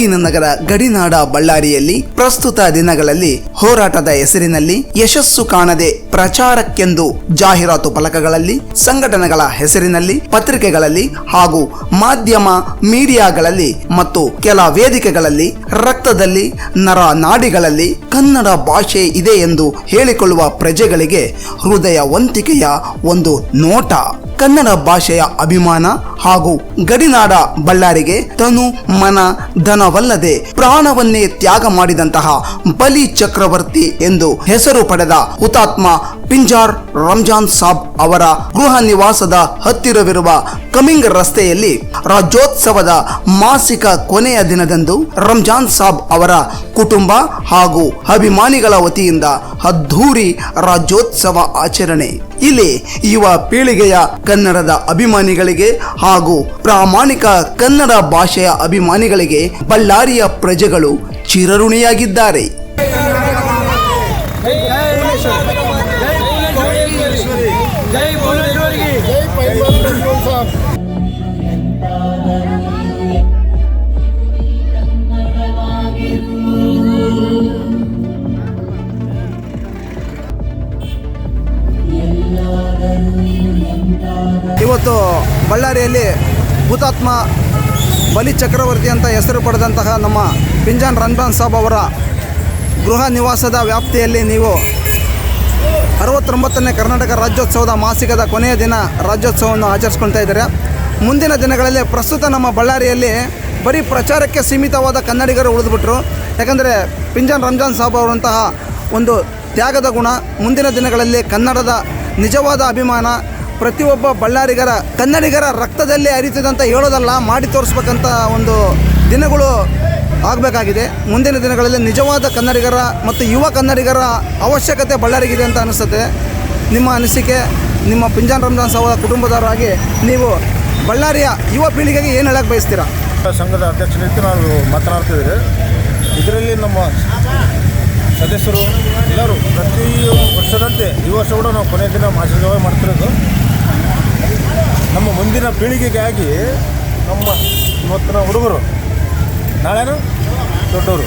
ಉಕ್ಕಿನ ನಗರ ಗಡಿನಾಡ ಬಳ್ಳಾರಿಯಲ್ಲಿ ಪ್ರಸ್ತುತ ದಿನಗಳಲ್ಲಿ ಹೋರಾಟದ ಹೆಸರಿನಲ್ಲಿ ಯಶಸ್ಸು ಕಾಣದೆ ಪ್ರಚಾರಕ್ಕೆಂದು ಜಾಹೀರಾತು ಫಲಕಗಳಲ್ಲಿ, ಸಂಘಟನೆಗಳ ಹೆಸರಿನಲ್ಲಿ ಪತ್ರಿಕೆಗಳಲ್ಲಿ ಹಾಗೂ ಮಾಧ್ಯಮ ಮೀಡಿಯಾಗಳಲ್ಲಿ ಮತ್ತು ಕೆಲ ವೇದಿಕೆಗಳಲ್ಲಿ, ರಕ್ತದಲ್ಲಿ, ನರ ನಾಡಿಗಳಲ್ಲಿ ಕನ್ನಡ ಭಾಷೆ ಇದೆ ಎಂದು ಹೇಳಿಕೊಳ್ಳುವ ಪ್ರಜೆಗಳಿಗೆ ಹೃದಯವಂತಿಕೆಯ ಒಂದು ನೋಟ. ಕನ್ನಡ ಭಾಷೆಯ ಅಭಿಮಾನ ಹಾಗೂ ಗಡಿನಾಡ ಬಳ್ಳಾರಿಗೆ ತನು ಮನ ಧನವಲ್ಲದೆ ಪ್ರಾಣವನ್ನೇ ತ್ಯಾಗ ಮಾಡಿದಂತಹ ಬಲಿ ಚಕ್ರವರ್ತಿ ಎಂದು ಹೆಸರು ಪಡೆದ ಹುತಾತ್ಮ ಪಿಂಜಾರ್ ರಂಜಾನ್ ಸಾಬ್ ಅವರ ಗೃಹ ನಿವಾಸದ ಹತ್ತಿರವಿರುವ ಕಮಿಂಗ್ ರಸ್ತೆಯಲ್ಲಿ ರಾಜ್ಯೋತ್ಸವದ ಮಾಸಿಕ ಕೊನೆಯ ದಿನದಂದು ರಂಜಾನ್ ಸಾಬ್ ಅವರ ಕುಟುಂಬ ಹಾಗೂ ಅಭಿಮಾನಿಗಳ ವತಿಯಿಂದ ಅದ್ಧೂರಿ ರಾಜ್ಯೋತ್ಸವ ಆಚರಣೆ. ಇಲ್ಲಿ ಯುವ ಪೀಳಿಗೆಯ ಕನ್ನಡದ ಅಭಿಮಾನಿಗಳಿಗೆ ಹಾಗೂ ಪ್ರಾಮಾಣಿಕ ಕನ್ನಡ ಭಾಷೆಯ ಅಭಿಮಾನಿಗಳಿಗೆ ಬಳ್ಳಾರಿಯ ಪ್ರಜೆಗಳು ಚಿರಋಣಿಯಾಗಿದ್ದಾರೆ. ಹುತಾತ್ಮ ಬಲಿ ಚಕ್ರವರ್ತಿ ಅಂತ ಹೆಸರು ಪಡೆದಂತಹ ನಮ್ಮ ಪಿಂಜಾನ್ ರಂಜಾನ್ ಸಾಬ್ ಅವರ ಗೃಹ ನಿವಾಸದ ವ್ಯಾಪ್ತಿಯಲ್ಲಿ ನೀವು ಅರವತ್ತೊಂಬತ್ತನೇ ಕರ್ನಾಟಕ ರಾಜ್ಯೋತ್ಸವದ ಮಾಸಿಕದ ಕೊನೆಯ ದಿನ ರಾಜ್ಯೋತ್ಸವವನ್ನು ಆಚರಿಸ್ಕೊಳ್ತಾ ಇದ್ದಾರೆ. ಮುಂದಿನ ದಿನಗಳಲ್ಲಿ ಪ್ರಸ್ತುತ ನಮ್ಮ ಬಳ್ಳಾರಿಯಲ್ಲಿ ಬರೀ ಪ್ರಚಾರಕ್ಕೆ ಸೀಮಿತವಾದ ಕನ್ನಡಿಗರು ಉಳಿದುಬಿಟ್ರು. ಯಾಕಂದರೆ ಪಿಂಜಾನ್ ರಂಜಾನ್ ಸಾಬ್ ಅವರಂತಹ ಒಂದು ತ್ಯಾಗದ ಗುಣ, ಮುಂದಿನ ದಿನಗಳಲ್ಲಿ ಕನ್ನಡದ ನಿಜವಾದ ಅಭಿಮಾನ ಪ್ರತಿಯೊಬ್ಬ ಬಳ್ಳಾರಿಗರ, ಕನ್ನಡಿಗರ ರಕ್ತದಲ್ಲಿ ಹರಿತದಂತ ಹೇಳೋದಲ್ಲ, ಮಾಡಿ ತೋರಿಸ್ಬೇಕಂತ ಒಂದು ದಿನಗಳು ಆಗಬೇಕಾಗಿದೆ. ಮುಂದಿನ ದಿನಗಳಲ್ಲಿ ನಿಜವಾದ ಕನ್ನಡಿಗರ ಮತ್ತು ಯುವ ಕನ್ನಡಿಗರ ಅವಶ್ಯಕತೆ ಬಳ್ಳಾರಿಗಿದೆ ಅಂತ ಅನಿಸುತ್ತೆ. ನಿಮ್ಮ ಅನಿಸಿಕೆ, ನಿಮ್ಮ ಪಿಂಜಾನ್ ರಂಜಾನ್ ಸಹೋದ ಕುಟುಂಬದವರಾಗಿ ನೀವು ಬಳ್ಳಾರಿಯ ಯುವ ಪೀಳಿಗೆಗೆ ಏನು ಹೇಳಕ್ಕೆ ಬಯಸ್ತೀರಾ? ಸಂಘದ ಅಧ್ಯಕ್ಷನಿದ್ದು ನಾವು ಮಾತನಾಡ್ತಿದ್ದೀವಿ. ಇದರಲ್ಲಿ ನಮ್ಮ ಸದಸ್ಯರು ಎಲ್ಲರೂ ಪ್ರತಿ ವರ್ಷದಂತೆ ಈ ವರ್ಷ ಕೂಡ ನಾವು ಕೊನೆಯ ದಿನ ಮಾಸಿಕವಾಗಿ ಮಾಡ್ತಿರೋದು. ನಮ್ಮ ಮುಂದಿನ ಪೀಳಿಗೆಗಾಗಿ ನಮ್ಮ ಇವತ್ತಿನ ಹುಡುಗರು. ನಾಳೆನು ದೊಡ್ಡವರು.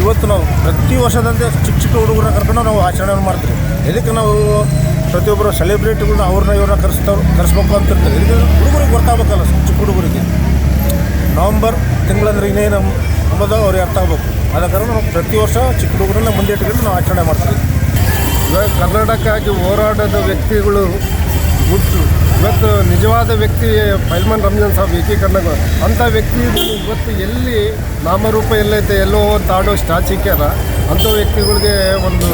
ಇವತ್ತು ನಾವು ಪ್ರತಿ ವರ್ಷದಂತೆ ಚಿಕ್ಕ ಚಿಕ್ಕ ಹುಡುಗರನ್ನ ಕರ್ಕೊಂಡು ನಾವು ಆಚರಣೆ ಮಾಡ್ತೀವಿ. ಎದಕ್ಕೆ ನಾವು ಪ್ರತಿಯೊಬ್ಬರು ಸೆಲೆಬ್ರಿಟಿಗಳನ್ನ ಅವ್ರನ್ನ ಇವ್ರನ್ನ ಕರೆಸ್ತಾವ್ ಕರೆಸ್ಬೇಕು ಅಂತ ಇರ್ತೀವಿ ಇದಕ್ಕೆ ಹುಡುಗರಿಗೆ ಗೊತ್ತಾಗಬೇಕಲ್ಲ ಚಿಕ್ಕ ಹುಡುಗರಿಗೆ. ನವಂಬರ್ ತಿಂಗಳಂದ್ರೆ ಇನ್ನೇನು ಅಂಬುದು ಅವ್ರಿಗೆ ಅರ್ಥ ಆಗಬೇಕು. ಕಾರಣ ನಾವು ಪ್ರತಿ ವರ್ಷ ಚಿಕ್ಕ ಹುಡುಗರನ್ನ ಮುಂದೆ ಇಟ್ಕೊಂಡು ನಾವು ಆಚರಣೆ ಮಾಡ್ತೀವಿ. ಇವಾಗ ಕರ್ನಾಟಕಕ್ಕಾಗಿ ಹೋರಾಟದ ವ್ಯಕ್ತಿಗಳು ಹುಟ್ಟು ಇವತ್ತು ನಿಜವಾದ ವ್ಯಕ್ತಿ ಪೈಲ್ಮಾನ್ ರಂಜಾನ್ ಸಾಬ್ ಏಕೀಕರಣಗಳು ಅಂಥ ವ್ಯಕ್ತಿ ಇವತ್ತು ಎಲ್ಲಿ ನಾಮರೂಪ ಎಲ್ಲೈತೆ, ಎಲ್ಲೋ ಅಂತ ಆಡೋ ಸ್ಟ್ಯಾಚಿಕ್ಯಾರ ಅಂಥ ವ್ಯಕ್ತಿಗಳಿಗೆ ಒಂದು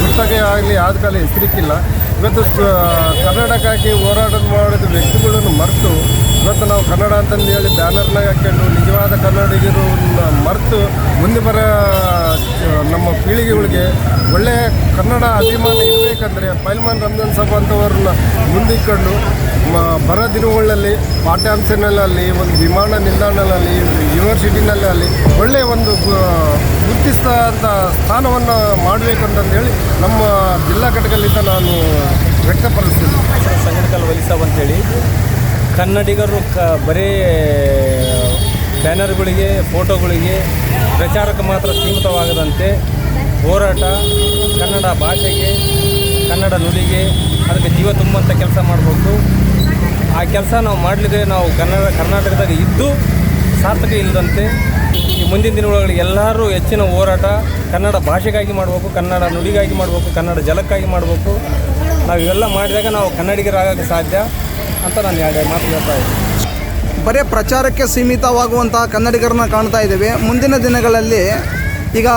ಗುರ್ತಗೆ ಆಗಲಿ ಆದ ಕಾಲ ಹೆಸರಿಕ್ಕಿಲ್ಲ. ಇವತ್ತು ಕನ್ನಡಕ್ಕಾಗಿ ಹೋರಾಟ ಮಾಡಿದ ವ್ಯಕ್ತಿಗಳನ್ನು ಮರೆತು ಇವತ್ತು ನಾವು ಕನ್ನಡ ಅಂತಂದು ಹೇಳಿ ಬ್ಯಾನರ್ನಾಗ ಹಾಕ್ಕೊಂಡು ನಿಜವಾದ ಕನ್ನಡಿಗರನ್ನ ಮರೆತು ಮುಂದೆ ಬರೋ ನಮ್ಮ ಪೀಳಿಗೆಗಳಿಗೆ ಒಳ್ಳೆಯ ಕನ್ನಡ ಅಭಿಮಾನ ಇರಬೇಕಂದ್ರೆ ಪೈಲ್ಮಾನ್ ರಂಜನ್ ಸಾಬ್ ಅಂತವ್ರನ್ನ ಮುಂದಿಟ್ಕೊಂಡು ಬರೋ ದಿನಗಳಲ್ಲಿ ಪಾಠ್ಯಾಂಶನಲ್ಲಿ ಒಂದು ವಿಮಾನ ನಿಲ್ದಾಣದಲ್ಲಿ ಯೂನಿವರ್ಸಿಟಿನಲ್ಲಿ ಒಳ್ಳೆಯ ಒಂದು ಗುರುತಿಸಿದಂಥ ಸ್ಥಾನವನ್ನು ಮಾಡಬೇಕಂತಂದೇಳಿ ನಮ್ಮ ಜಿಲ್ಲಾ ಘಟಕದಿಂದ ನಾನು ವ್ಯಕ್ತಪಡಿಸ್ತೀನಿ. ಸಂಘಟಕಲ್ ವಲಿಸಾಬ್ ಅಂತೇಳಿ ಕನ್ನಡಿಗರು ಕ ಬರೀ ಬ್ಯಾನರ್ಗಳಿಗೆ, ಫೋಟೋಗಳಿಗೆ ಪ್ರಚಾರಕ್ಕೆ ಮಾತ್ರ ಸೀಮಿತವಾಗದಂತೆ ಹೋರಾಟ, ಕನ್ನಡ ಭಾಷೆಗೆ, ಕನ್ನಡ ನುಡಿಗೆ ಅದಕ್ಕೆ ಜೀವ ತುಂಬುವಂಥ ಕೆಲಸ ಮಾಡಬೇಕು. ಆ ಕೆಲಸ ನಾವು ಮಾಡಲಿದ್ರೆ ನಾವು ಕನ್ನಡ ಕರ್ನಾಟಕದಾಗ ಇದ್ದು ಸಾರ್ಥಕ ಇಲ್ಲದಂತೆ ಈ ಮುಂದಿನ ದಿನಗಳಲ್ಲಿ ಎಲ್ಲರೂ ಹೆಚ್ಚಿನ ಹೋರಾಟ ಕನ್ನಡ ಭಾಷೆಗಾಗಿ ಮಾಡಬೇಕು, ಕನ್ನಡ ನುಡಿಗಾಗಿ ಮಾಡಬೇಕು, ಕನ್ನಡ ಜಲಕ್ಕಾಗಿ ಮಾಡಬೇಕು. ನಾವು ಇವೆಲ್ಲ ಮಾಡಿದಾಗ ನಾವು ಕನ್ನಡಿಗರಾಗಕ್ಕೆ ಸಾಧ್ಯ ಅಂತ ನಾನು ಎರಡು ಮಾತು ಹೇಳ್ತಾ ಇದ್ದೀನಿ. ಬರೀ ಪ್ರಚಾರಕ್ಕೆ ಸೀಮಿತವಾಗುವಂತಹ ಕನ್ನಡಿಗರನ್ನ ಕಾಣ್ತಾ ಇದ್ದೇವೆ. ಮುಂದಿನ ದಿನಗಳಲ್ಲಿ ಈಗ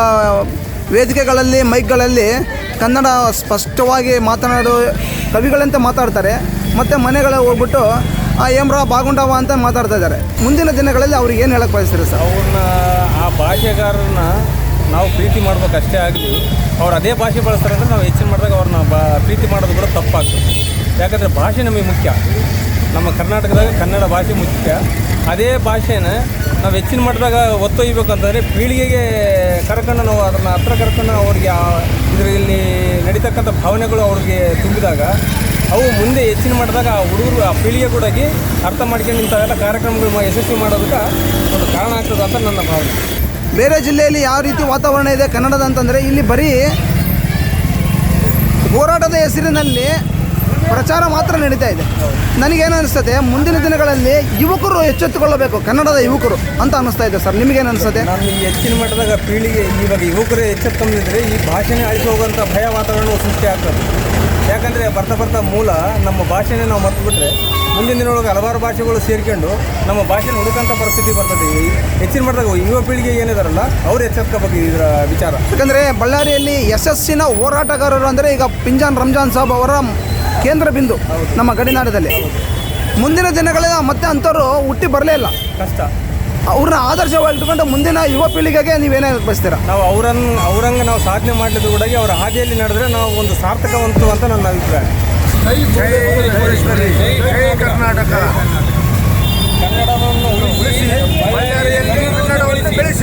ವೇದಿಕೆಗಳಲ್ಲಿ, ಮೈಕ್ಗಳಲ್ಲಿ ಕನ್ನಡ ಸ್ಪಷ್ಟವಾಗಿ ಮಾತನಾಡೋ ಕವಿಗಳಂತೆ ಮಾತಾಡ್ತಾರೆ. ಮತ್ತು ಮನೆಗಳ ಹೋಗ್ಬಿಟ್ಟು, ಆ ಏಮ್ರ ಬಾಗುಂಡವ ಅಂತ ಮಾತಾಡ್ತಾ ಇದ್ದಾರೆ. ಮುಂದಿನ ದಿನಗಳಲ್ಲಿ ಅವ್ರಿಗೆ ಏನು ಹೇಳಕ್ಕೆ ಬಯಸ್ತೀರಿ ಸರ್? ಅವ್ರನ್ನ, ಆ ಭಾಷೆಗಾರರನ್ನ ನಾವು ಪ್ರೀತಿ ಮಾಡ್ಬೇಕು ಅಷ್ಟೇ ಆಗಲಿ, ಅವ್ರು ಅದೇ ಭಾಷೆ ಬಳಸ್ತಾರೆ ಅಂದರೆ ನಾವು ಹೆಚ್ಚಿನ ಮಾಡಿದಾಗ ಅವ್ರನ್ನ ಬಾ, ಪ್ರೀತಿ ಮಾಡೋದು ಕೂಡ ತಪ್ಪಾಗ್ತದೆ. ಯಾಕಂದರೆ ಭಾಷೆ ನಮಗೆ ಮುಖ್ಯ. ನಮ್ಮ ಕರ್ನಾಟಕದಾಗ ಕನ್ನಡ ಭಾಷೆ ಮುಖ್ಯ. ಅದೇ ಭಾಷೆನ ನಾವು ಹೆಚ್ಚಿನ ಮಟ್ಟದಾಗ ಒತ್ತೊಯ್ಬೇಕಂತಂದರೆ ಪೀಳಿಗೆಗೆ ಕರ್ಕೊಂಡು ನಾವು ಅದನ್ನು ಹತ್ರ ಕರ್ಕೊಂಡು ಅವ್ರಿಗೆ ಇದರಲ್ಲಿ ನಡೀತಕ್ಕಂಥ ಭಾವನೆಗಳು ಅವ್ರಿಗೆ ತುಂಬಿದಾಗ ಅವು ಮುಂದೆ ಹೆಚ್ಚಿನ ಮಟ್ಟದಾಗ ಆ ಹುಡುಗರು, ಆ ಪೀಳಿಗೆ ಕೂಡ ಅರ್ಥ ಮಾಡ್ಕೊಂಡು ಇಂಥವೆಲ್ಲ ಕಾರ್ಯಕ್ರಮಗಳು ಯಶಸ್ವಿ ಮಾಡೋದಕ್ಕೆ ಒಂದು ಕಾರಣ ಆಗ್ತದೆ ಅಂತ ನನ್ನ ಭಾವನೆ. ಬೇರೆ ಜಿಲ್ಲೆಯಲ್ಲಿ ಯಾವ ರೀತಿ ವಾತಾವರಣ ಇದೆ ಕನ್ನಡದ ಅಂತಂದರೆ ಇಲ್ಲಿ ಬರೀ ಹೋರಾಟದ ಹೆಸರಿನಲ್ಲಿ ಪ್ರಚಾರ ಮಾತ್ರ ನಡೀತಾ ಇದೆ. ನನಗೇನು ಅನಿಸ್ತದೆ ಮುಂದಿನ ದಿನಗಳಲ್ಲಿ ಯುವಕರು ಎಚ್ಚೆತ್ತುಕೊಳ್ಳಬೇಕು ಕನ್ನಡದ ಯುವಕರು ಅಂತ ಅನಿಸ್ತಾ ಇದೆ ಸರ್. ನಿಮಗೇನು ಅನಿಸ್ತದೆ ನಾನು ಈ ಹೆಚ್ಚಿನ ಮಟ್ಟದಾಗ ಪೀಳಿಗೆ ಇವಾಗ ಯುವಕರೇ ಎಚ್ಚೆತ್ತಂದಿದ್ರೆ ಈ ಭಾಷೆನೇ ಅಳಿಸಿ ಹೋಗುವಂಥ ಭಯ ವಾತಾವರಣ ಸೃಷ್ಟಿ ಆಗ್ತದೆ. ಯಾಕಂದರೆ ಬರ್ತಾ ಬರ್ತಾ ಮೂಲ ನಮ್ಮ ಭಾಷೆನೇ ನಾವು ಮರ್ತುಬಿಟ್ರೆ ಮುಂದಿನ ದಿನೊಳಗೆ ಹಲವಾರು ಭಾಷೆಗಳು ಸೇರ್ಕೊಂಡು ನಮ್ಮ ಭಾಷೆನ ಹುಡುಕಂಥ ಪರಿಸ್ಥಿತಿ ಬರ್ತದೆ. ಈ ಹೆಚ್ಚಿನ ಮಟ್ಟದಾಗ ಯುವ ಪೀಳಿಗೆ ಏನಿದಾರಲ್ಲ ಅವ್ರು ಎಚ್ಚೆತ್ಕೋಬೇಕು ಇದರ ವಿಚಾರ. ಯಾಕಂದರೆ ಬಳ್ಳಾರಿಯಲ್ಲಿ ಯಶಸ್ಸಿನ ಹೋರಾಟಗಾರರು ಅಂದರೆ ಈಗ ಪಿಂಜಾನ್ ರಂಜಾನ್ ಸಾಬ್ ಅವರ ಕೇಂದ್ರ ಬಿಂದು ನಮ್ಮ ಗಡಿನಾಡದಲ್ಲಿ. ಮುಂದಿನ ದಿನಗಳಲ್ಲಿ ಮತ್ತೆ ಅಂಥವ್ರು ಹುಟ್ಟಿ ಬರಲೇ ಇಲ್ಲ. ಕಷ್ಟ. ಅವ್ರನ್ನ ಆದರ್ಶವಾಗಿ ಇಟ್ಕೊಂಡು ಮುಂದಿನ ಯುವ ಪೀಳಿಗೆಗೆ ನೀವೇನೇ ಬಯಸ್ತೀರಾ? ನಾವು ಅವರನ್ನು ಅವರಂಗೆ ನಾವು ಸಾಧನೆ ಮಾಡಲಿದ್ದು ಕೂಡ ಅವರ ಹಾದಿಯಲ್ಲಿ ನಡೆದ್ರೆ ನಾವು ಒಂದು ಸಾರ್ಥಕವಂತು ಅಂತ ನನ್ನ ಅಭಿಪ್ರಾಯ. ಕರ್ನಾಟಕ. ಕನ್ನಡವನ್ನು ಉಳಿಸಿ ಬಳ್ಳಾರಿಯಲ್ಲಿ ಕನ್ನಡವನ್ನು ಬೆಳೆಸಿ.